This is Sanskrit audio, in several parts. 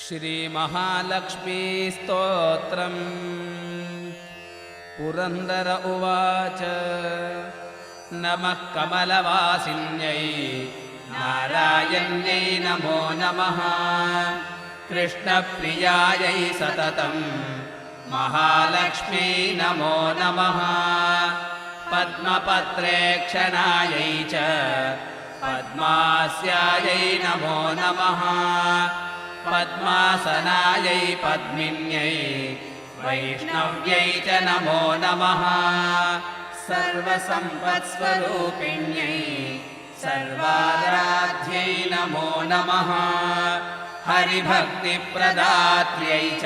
श्रीमहालक्ष्मीस्तोत्रम्। पुरन्दर उवाच नमः कमलवासिन्यै नारायण्यै नमो नमः। कृष्णप्रियायै सततम् महालक्ष्मी नमो नमः। पद्मपत्रेक्षणायै च पद्मास्यायै नमो नमः पद्मासनायै पद्मिन्यै वैष्णव्यै च नमो नमः। सर्वसम्पत्स्वरूपिण्यै सर्वाराध्यै नमो नमः। हरिभक्तिप्रदात्र्यै च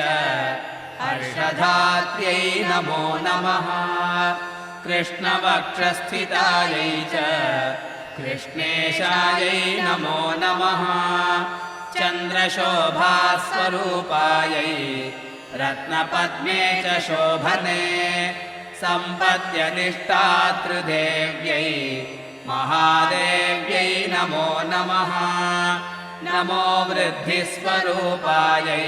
हर्षधात्र्यै नमो नमः। कृष्णवक्षस्थितायै च कृष्णेशायै नमो नमः चन्द्रशोभास्वरूपायै रत्नपद्मे च शोभने सम्पद्यनिष्ठातृदेव्यै महादेव्यै नमो नमः। नमो वृद्धिस्वरूपायै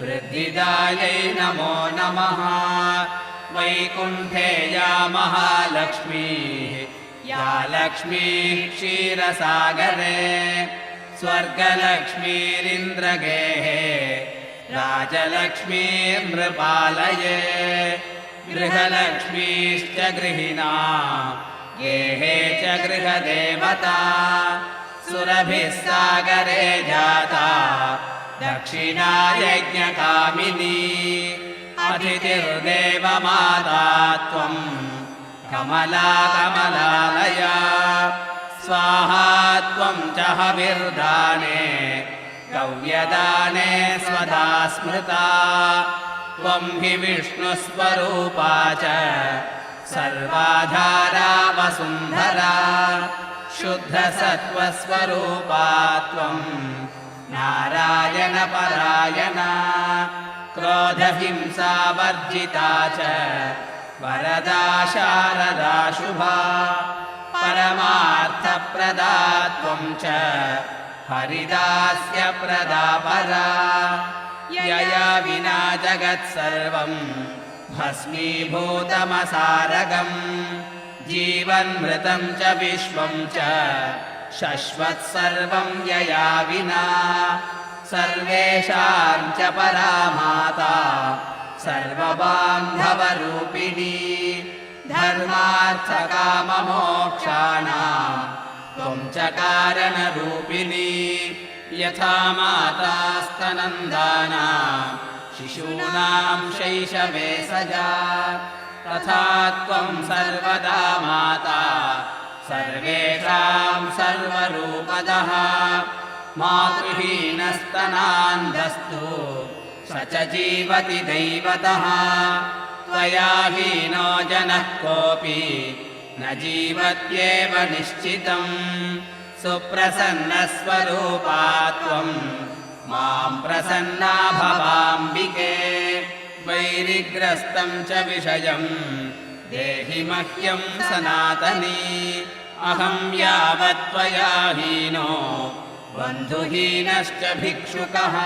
वृद्धिदायै नमो नमः। वैकुण्ठे या महालक्ष्मीः या लक्ष्मीः क्षीरसागरे स्वर्गलक्ष्मीरिन्द्रगेः राजलक्ष्मीर्नृपालये गृहलक्ष्मीश्च गृहिणा गेहे च गृहदेवता सुरभिः सागरे जाता दक्षिणा यज्ञकामिनी अतिथिर्देवमाता त्वम् कमला कमलालया स्वाहा त्वं च हविर्दाने गव्यदाने स्वधा स्मृता। त्वं हि विष्णुस्वरूपा च सर्वाधारा वसुन्धरा। शुद्धसत्त्वस्वरूपा त्वं नारायणपरायणा। क्रोधहिंसावर्जिता च वरदा शारदा शुभा परमार्थप्रदा त्वं च हरिदास्यप्रदा परा। यया विना जगत्सर्वम् भस्मीभूतमसारगम्। जीवन्मृतं च विश्वं च शश्वत्सर्वं यया विना। सर्वेषां च परा माता सर्वबान्धवरूपिणी। धर्मार्थकाममोक्षाणाम् त्वं च कारणरूपिणी। यथा मातास्तनन्दानां शिशूनां शैशवे सजा। तथा त्वं सर्वदा माता। सर्वेषां सर्वरूपदः मातृहीनस्तनान्धस्तु स च जीवति दैवतः। त्वया हीनो जनः कोऽपि न जीवत्येव निश्चितम्। सुप्रसन्नस्वरूपा त्वम् मां प्रसन्ना भवाम्बिके। वैरिग्रस्तं च विषयम्। देहि मह्यं सनातनी। अहं यावत् त्वया हीनो। बन्धुहीनश्च भिक्षुकः।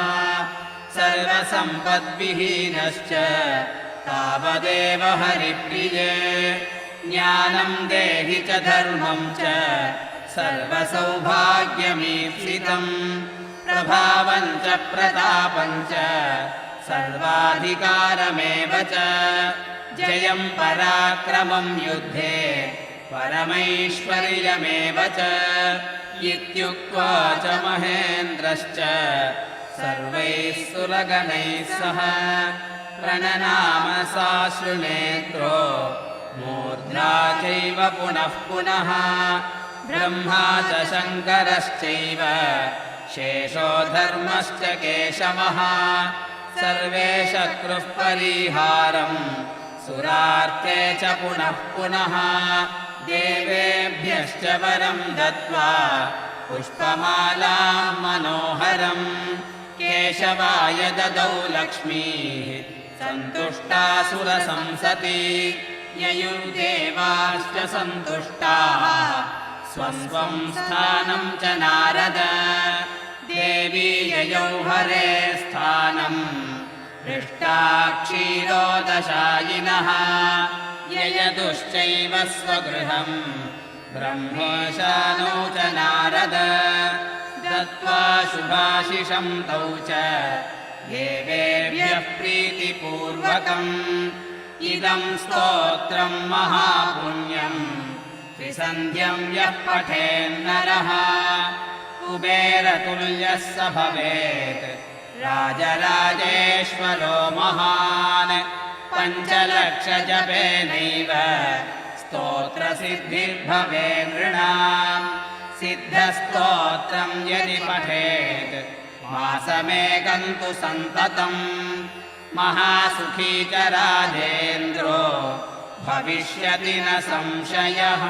सर्वसम्पद्विहीनश्च। तावदेव हरिप्रिये ज्ञानं देहि च धर्मं च सर्वसौभाग्यमीप्सितम्। प्रभावं च प्रतापं च सर्वाधिकारमेव च। जयं पराक्रमं युद्धे परमैश्वर्यमेव च। इत्युक्त्वा च महेन्द्रश्च सर्वैः सुरगणैः सह प्रणनाम साश्रुनेत्रो मूर्ध्ना चैव पुनः पुनः। ब्रह्मा च शङ्करश्चैव शेषो धर्मश्च केशवः सर्वे शत्रुः परिहारम् सुरार्ते च पुनः पुनः। देवेभ्यश्च वरं दत्त्वा पुष्पमालां मनोहरम् केशवाय ददौ लक्ष्मीः सन्तुष्टासुरसंसति ययुर्देवाश्च सन्तुष्टाः। स्वं स्वं स्थानं च नारद। देवी ययौ हरे स्था हृष्टाक्षीरोदशायिनः। ययतुश्चैव स्वगृहम्। ब्रह्मशानौ च नारद। दत्त्वा शुभाशिषं तौ च। देवेभ्यः प्रीतिपूर्वकम् इदं स्तोत्रं महापुण्यम् त्रिसन्ध्यं यः पठेन्नरः। कुबेरतुल्यः स भवेत्। राजराजेश्वरो महान्। पञ्चलक्षजपेनैव स्तोत्रसिद्धिर्भवे नृणाम् सिद्धस्तोत्रं यदि पठेत् मासमेकं तु सन्ततम् महासुखी च राजेन्द्रो भविष्यति न संशयः